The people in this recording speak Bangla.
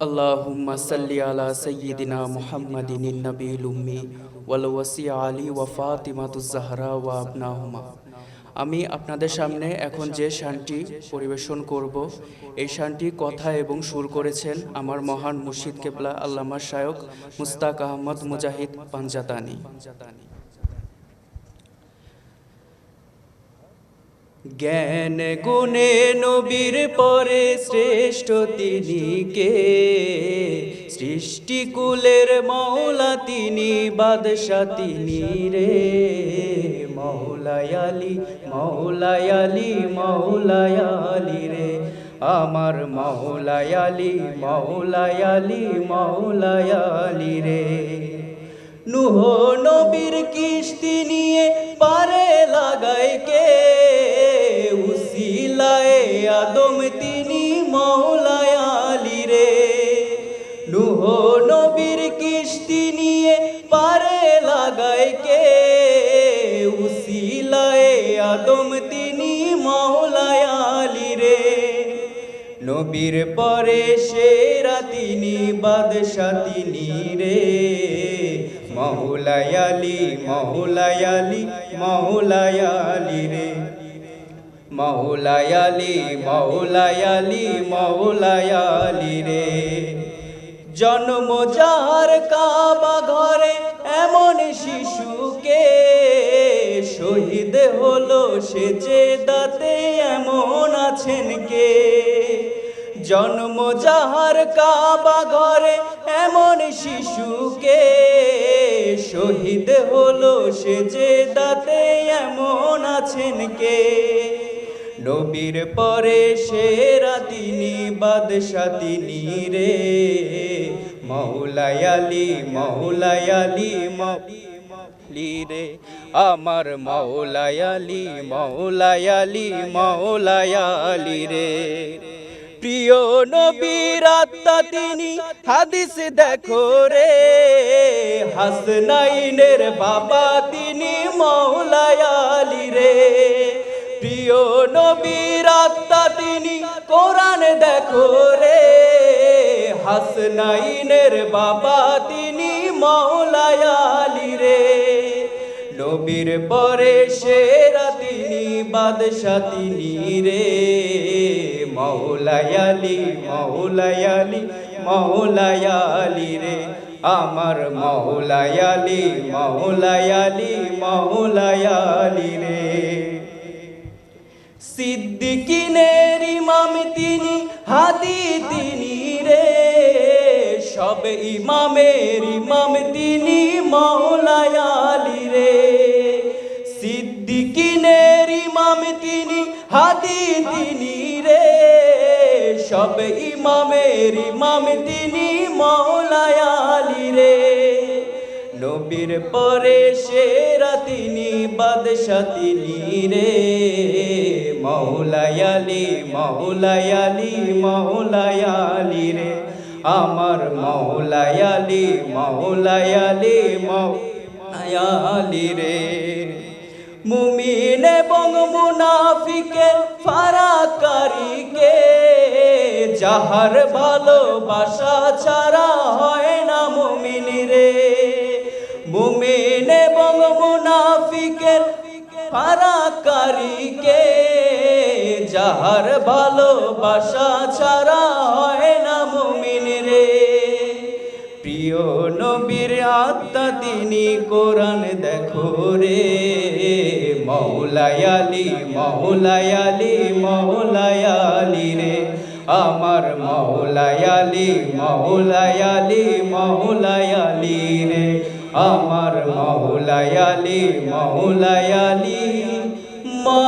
اللهم صل على سيدنا محمد النبي الأمي والوسيع علي وفاطمة الزهراء وابناهما আমি আপনাদের সামনে এখন যে শানটি পরিবেশন করব এই শানটি কথা এবং সুর করেছেন আমার মহান মুর্শিদ কেবলা আল্লামা শায়ক মুস্তাক আহমদ মুজাহিদ পাঞ্জাতানি জ্ঞান গুণে নবীর পরে শ্রেষ্ঠ তিনি কে? সৃষ্টিকুলের মৌলা তিনি বাদশা তিনি রে। মৌলায়ালি মৌলায়ালি মৌলায়ালি রে। আমার মৌলায়ালি মৌলায়ালি মৌলায়ালি রে। নুহ নবীর কিস্তি নিয়ে আদম তিনি মৌলায় আলী রে। নুহ নবীর কিস্তি নিয়ে পারে লাগায় কে? উসিলায় আদম তিনি মৌলায় আলী রে। নবীর পরে সেরা তিনি বাদশা তিনি রে। মহুলায়ালি মহুলায়ালি মহুলায়ালি রে। মহুলায়ালি মহুলায়ালি মহুলায়ালি রে। জন্ম যার কাবা ঘরে, এমন শিশুকে শহীদ হলো সে যে দাতে এমন আছেন কে। জন্ম যাহার কাবা ঘরে, এমন শিশুকে শহীদ হলো সে যে দাতে এমন আছেন কে। নবীর পরে সেরা তিনি, বাদশা তিনি রে। মৌলায়ালি মৌলায়ালি মৌলি রে। আমার মৌলায়ালি মৌলায়ালি মৌলায়ালি রে। প্রিয় নবীর আত্মা তিনি, হাদিস দেখো রে। হাসনাইনের বাবা তিনি মৌলায়ালি রে। প্রিয় নবীর আত্মা তিনি কোরআন দেখো রে। হাসনাইনের বাবা তিনি মৌলায়ালি রে। নবীর পরে সেরা তিনি, বাদশা তিনি রে। মৌলায়ালি মৌলায়ালি মৌলায়ালি রে। আমার মৌলায়ালি মৌলায়ালি মৌলায়ালি রে। সিদ্দিকিনের ইমাম তিনি, হাদি তিনি রে। সব ইমামের ইমাম তিনি মৌলায়ালি রে। সিদ্দিকিনের ইমাম তিনি, হাদি তিনি রে। সব ইমামের ইমাম তিনি মৌলায়ালি রে। নবীর পরে সেরা তিনি, বাদশা তিনি রে। মৌলায়ালি মৌলায়ালি মৌলায়ালি রে। আমার মৌলায়ালি মৌলায়ালি মৌলায়ালি রে। মুমিন এবং মুনাফিকের ফারাকারিকে, যাহার ভালোবাসা ছাড়া হয় না মুমিন রে। মুমিন এবং মুনাফিকের ফারাকারিকে যাহার ভালোবাসা ছাড়া হয় না মুমিন রে। প্রিয় নবীর আত্মা তিনি কোরআন দেখো রে। মৌলায়ালি মৌলায়ালি মৌলায়ালি রে। আমার মৌলায়ালি মৌলায়ালি মৌলায়ালি রে। আমার মৌলায়ালি মৌলায়ালি মা